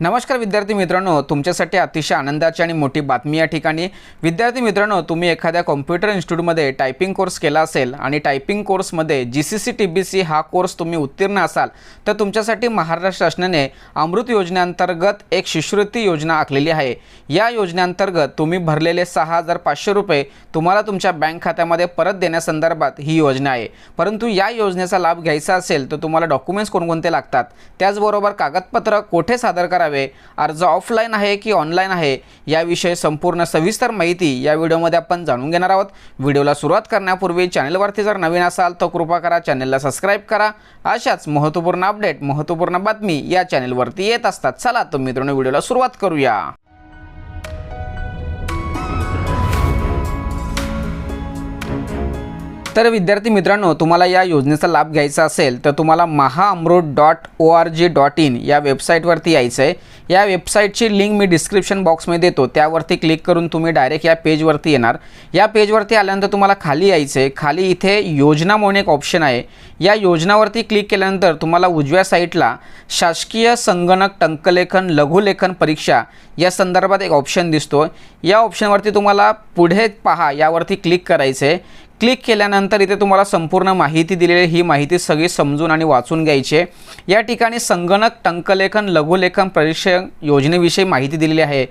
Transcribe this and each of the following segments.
नमस्कार विद्यार्थी मित्रांनो तुमच्यासाठी अतिशय आनंदाची आणि मोठी बातमी या ठिकाणी. विद्यार्थी मित्रांनो तुम्ही एखाद्या कॉम्प्युटर इन्स्टिट्यूटमध्ये टायपिंग कोर्स केला असेल आणि टायपिंग कोर्समध्ये G C C T B C हा कोर्स तुम्ही उत्तीर्ण असाल तर तुमच्यासाठी महाराष्ट्र शासनाने अमृत योजनेअंतर्गत एक शिष्यवृत्ती योजना आखलेली आहे. या योजनेअंतर्गत तुम्ही भरलेले सहा हजार पाचशे रुपये तुम्हाला तुमच्या बँक खात्यामध्ये परत देण्यासंदर्भात ही योजना आहे. परंतु या योजनेचा लाभ घ्यायचा असेल तर तुम्हाला डॉक्युमेंट्स कोणकोणते लागतात? त्याचबरोबर कागदपत्र कोठे सादर करा करावे. अर्ज ऑफलाईन आहे की ऑनलाईन आहे याविषयी संपूर्ण सविस्तर माहिती या व्हिडिओमध्ये आपण जाणून घेणार आहोत. व्हिडिओला सुरुवात करण्यापूर्वी चॅनलवरती जर नवीन असाल तर कृपा करा चॅनलला सबस्क्राईब करा. अशाच महत्त्वपूर्ण अपडेट महत्त्वपूर्ण बातमी या चॅनलवरती येत असतात. चला तर मित्रांनो व्हिडिओला सुरुवात करूया. तर विद्यार्थी मित्रांनो तुम्हाला या योजनेचा लाभ घ्यायचा असेल तर तुम्हाला Mahaamrut dot O R G dot in या वेबसाईटवरती यायचं आहे. या वेबसाईटची लिंक मी डिस्क्रिप्शन बॉक्समध्ये देतो. त्यावरती क्लिक करून तुम्ही डायरेक्ट या पेजवरती येणार. या पेजवरती आल्यानंतर तुम्हाला खाली यायचं आहे. खाली इथे योजना म्हणून एक ऑप्शन आहे. या योजनावरती क्लिक केल्यानंतर तुम्हाला उजव्या साईटला शासकीय संगणक टंकलेखन लघुलेखन परीक्षा या संदर्भात एक ऑप्शन दिसतो या ऑप्शनवरती तुम्हाला पुढे पहा यावरती क्लिक करायचं आहे. क्लिक केल्यानंतर इथे तुम्हाला संपूर्ण माहिती दिलेली ही माहिती सगळी समजून आणि वाचून घ्यायची आहे. या ठिकाणी संगणक टंकलेखन लघुलेखन परीक्षण योजनेविषयी माहिती दिलेली आहे.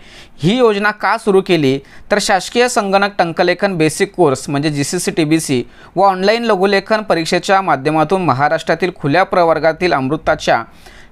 ही योजना का सुरू केली? तर शासकीय संगणक टंकलेखन बेसिक कोर्स म्हणजे G C C T B C व ऑनलाईन लघुलेखन परीक्षेच्या माध्यमातून महाराष्ट्रातील खुल्या प्रवर्गातील अमृताच्या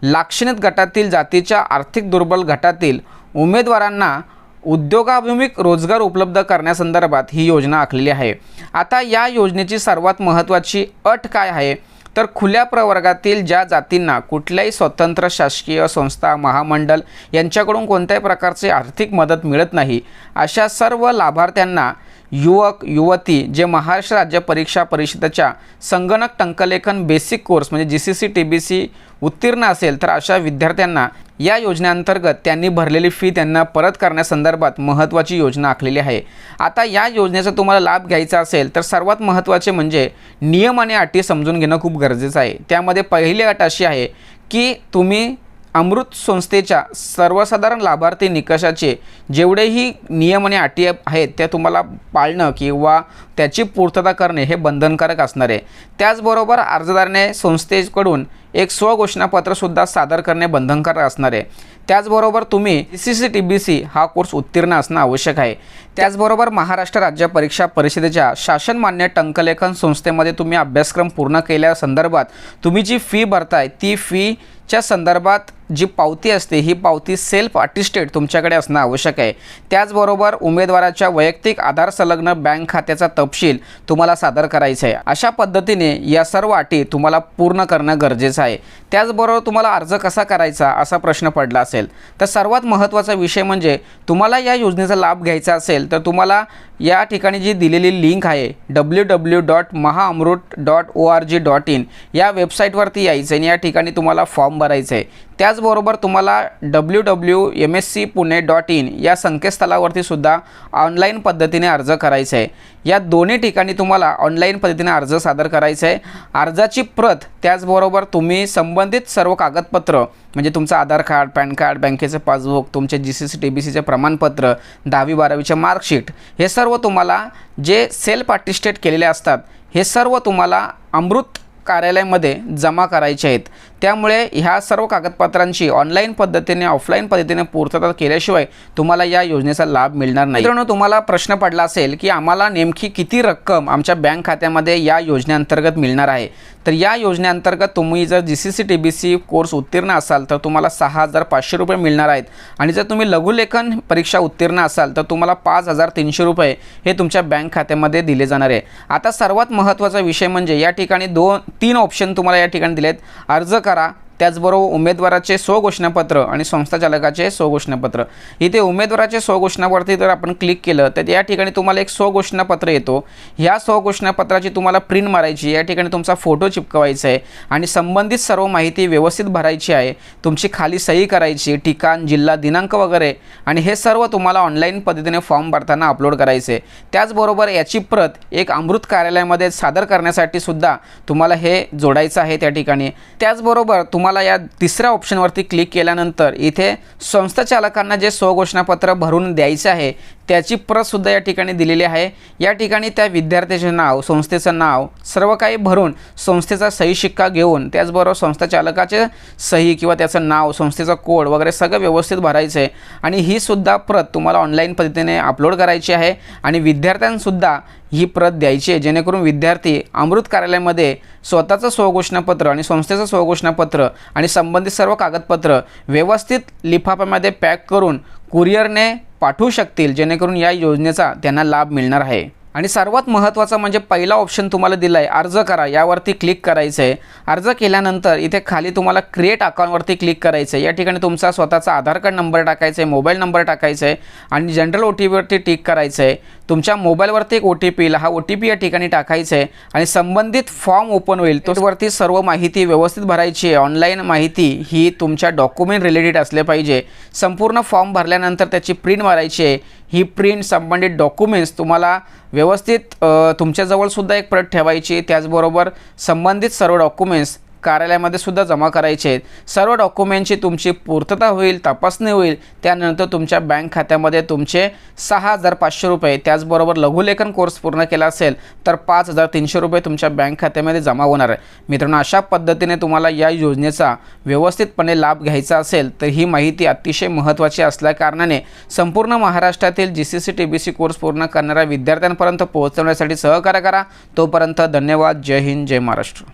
लाक्षणिक गटातील जातीच्या आर्थिक दुर्बल गटातील उमेदवारांना उद्योगाभिमुख रोजगार उपलब्ध करण्यासंदर्भात ही योजना आखलेली आहे. आता या योजनेची सर्वात महत्त्वाची अट काय आहे? तर खुल्या प्रवर्गातील ज्या जातींना कुठल्याही स्वतंत्र शासकीय संस्था महामंडळ यांच्याकडून कोणत्याही प्रकारची आर्थिक मदत मिळत नाही अशा सर्व लाभार्थ्यांना युवक युवती जे महाराष्ट्र राज्य परीक्षा परिषदेच्या संगणक टंकलेखन बेसिक कोर्स म्हणजे G C C T B C उत्तीर्ण असेल तर अशा विद्यार्थ्यांना या योजनेअंतर्गत त्यांनी भरलेली फी त्यांना परत करण्यासंदर्भात महत्त्वाची योजना आखलेली आहे. आता या योजनेचा तुम्हाला लाभ घ्यायचा असेल तर सर्वात महत्त्वाचे म्हणजे नियम आणि अटी समजून घेणं खूप गरजेचं आहे. त्यामध्ये पहिली अट अशी आहे की तुम्ही अमृत संस्थेच्या सर्वसाधारण लाभार्थी निकषाचे जेवढेही नियम आणि अटी आहेत त्या तुम्हाला पाळणं किंवा त्याची पूर्तता करणे हे बंधनकारक असणार आहे. त्याचबरोबर अर्जदाराने संस्थेकडून एक स्वघोषणापत्रसुद्धा सादर करणे बंधनकारक असणार आहे. त्याचबरोबर तुम्ही C C T B C हा कोर्स उत्तीर्ण असणं आवश्यक आहे. त्याचबरोबर महाराष्ट्र राज्य परीक्षा परिषदेच्या शासनमान्य टंकलेखन संस्थेमध्ये तुम्ही अभ्यासक्रम पूर्ण केल्या संदर्भात तुम्ही जी फी भरताय ती फीच्या संदर्भात जी पावती असते ही पावती सेल्फ अटिस्टेड तुमच्याकडे असणं आवश्यक आहे. त्याचबरोबर उमेदवाराच्या वैयक्तिक आधार संलग्न बँक खात्याचा तपशील तुम्हाला सादर करायचा आहे. अशा पद्धतीने या सर्व अटी तुम्हाला पूर्ण करणं गरजेचं आहे. आहे. त्याचबरोबर तुम्हाला अर्ज कसा करायचा असा प्रश्न पडला असेल. तर सर्वात महत्त्वाचा विषय म्हणजे तुम्हाला या योजनेचा लाभ घ्यायचा असेल तर तुम्हाला या ठिकाणी जी दिलेली लिंक आहे W W dot Mahaamrut dot O R G dot in या वेबसाईटवरती यायचं आणि या ठिकाणी तुम्हाला फॉर्म भरायचं आहे. त्याचबरोबर तुम्हाला W W M S C Pune dot in या संकेतस्थळावरती सुद्धा ऑनलाईन पद्धतीने अर्ज करायचा आहे. या दोन्ही ठिकाणी तुम्हाला ऑनलाईन पद्धतीने अर्ज सादर करायचा आहे. अर्जाची प्रत त्याचबरोबर तुम्ही संबंधित सर्व कागदपत्र म्हणजे तुमचं आधार कार्ड पॅन कार्ड बँकेचं पासबुक तुमचे G C C T B सीचे प्रमाणपत्र दहावी बारावीचे मार्कशीट हे सर्व तुम्हाला जे सेल्फ अटिस्टेट केलेले असतात हे सर्व तुम्हाला अमृत कार्यालयामध्ये जमा करायचे आहेत. त्यामुळे ह्या सर्व कागदपत्रांची ऑनलाईन पद्धतीने ऑफलाईन पद्धतीने पूर्तता केल्याशिवाय तुम्हाला या योजनेचा लाभ मिळणार नाही. मित्रांनो तुम्हाला प्रश्न पडला असेल की आम्हाला नेमकी किती रक्कम आमच्या बँक खात्यामध्ये या योजनेअंतर्गत मिळणार आहे? तर या योजनेअंतर्गत तुम्ही जर G C C T B C course उत्तीर्ण असाल तर तुम्हाला सहा हजार पाचशे रुपये मिळणार आहेत. आणि जर तुम्ही लघुलेखन परीक्षा उत्तीर्ण असाल तर तुम्हाला पाच हजार तीनशे रुपये हे तुमच्या बँक खात्यामध्ये दिले जाणार आहे. आता सर्वात महत्त्वाचा विषय म्हणजे या ठिकाणी दोन तीन ऑप्शन तुम्हाला या ठिकाणी दिलेत. अर्ज करा त्याचबरोबर उमेदवाराचे स्वघोषणापत्र आणि संस्थाचालकाचे स्वघोषणापत्र. इथे उमेदवाराचे स्वघोषणावरती जर आपण क्लिक केलं तर या ठिकाणी तुम्हाला एक स्वघोषणापत्र येतो. ह्या स्वघोषणापत्राची तुम्हाला प्रिंट मारायची या ठिकाणी तुमचा फोटो चिपकवायचा आहे आणि संबंधित सर्व माहिती व्यवस्थित भरायची आहे. तुमची खाली सही करायची ठिकाण जिल्हा दिनांक वगैरे. आणि हे सर्व तुम्हाला ऑनलाईन पद्धतीने फॉर्म भरताना अपलोड करायचे त्याचबरोबर याची प्रत एक अमृत कार्यालयामध्ये सादर करण्यासाठी सुद्धा तुम्हाला हे जोडायचं आहे त्या ठिकाणी. त्याचबरोबर तुम्हाला तुम्हाला या तिसऱ्या ऑप्शनवरती क्लिक केल्यानंतर इथे संस्था चालकांना जे स्वघोषणापत्र भरून द्यायचं आहे त्याची प्रतसुद्धा या ठिकाणी दिलेली आहे. या ठिकाणी त्या विद्यार्थ्याचे नाव संस्थेचं नाव सर्व काही भरून संस्थेचा सही शिक्का घेऊन त्याचबरोबर संस्था चालकाचे सही किंवा त्याचं नाव संस्थेचा कोड वगैरे सगळं व्यवस्थित भरायचं आहे. आणि ही सुद्धा प्रत तुम्हाला ऑनलाईन पद्धतीने अपलोड करायची आहे. आणि विद्यार्थ्यांसुद्धा ही प्रत द्यायची आहे. जेणेकरून विद्यार्थी अमृत कार्यालयामध्ये स्वतःचं स्वघोषणापत्र आणि संस्थेचं स्वघोषणापत्र आणि संबंधित सर्व कागदपत्र व्यवस्थित लिफाफ्यामध्ये पॅक करून कुरिअरने पाठवू शकतील जेणेकरून या योजनेचा त्यांना लाभ मिळणार आहे. आणि सर्वात महत्त्वाचं म्हणजे पहिला ऑप्शन तुम्हाला दिला आहे अर्ज करा यावरती क्लिक करायचं आहे अर्ज केल्यानंतर इथे खाली तुम्हाला क्रिएट अकाउंटवरती क्लिक करायचं आहे या ठिकाणी तुमचा स्वतःचा आधार कार्ड नंबर टाकायचा आहे मोबाईल नंबर टाकायचा आहे आणि जनरल ओ टी पीवरती टिक करायचं आहे तुमच्या मोबाईलवरती एक ओ टी पी हा ओ टी पी या ठिकाणी टाकायचं आहे आणि संबंधित फॉर्म ओपन होईल. त्यावरती सर्व माहिती व्यवस्थित भरायची आहे. ऑनलाईन माहिती ही तुमच्या डॉक्युमेंट रिलेटेड असले पाहिजे. संपूर्ण फॉर्म भरल्यानंतर त्याची प्रिंट मारायची आहे. ही प्रिंट संबंधित डॉक्युमेंट्स तुम्हाला व्यवस्थित तुमच्याजवळसुद्धा एक प्रत ठेवायची त्याचबरोबर संबंधित सर्व डॉक्युमेंट्स कार्यालयामध्ये सुद्धा जमा करायचे आहेत. सर्व डॉक्युमेंटची तुमची पूर्तता होईल तपासणी होईल. त्यानंतर तुमच्या बँक खात्यामध्ये तुमचे सहा हजार पाचशे रुपये त्याचबरोबर लघुलेखन कोर्स पूर्ण केला असेल तर पाच हजार तीनशे रुपये तुमच्या बँक खात्यामध्ये जमा होणार आहे. मित्रांनो अशा पद्धतीने तुम्हाला या योजनेचा व्यवस्थितपणे लाभ घ्यायचा असेल तर ही माहिती अतिशय महत्त्वाची असल्याकारणाने संपूर्ण महाराष्ट्रातील G C C T B C course पूर्ण करणाऱ्या विद्यार्थ्यांपर्यंत पोहोचवण्यासाठी सहकार्य करा. तोपर्यंत धन्यवाद. जय हिंद जय महाराष्ट्र.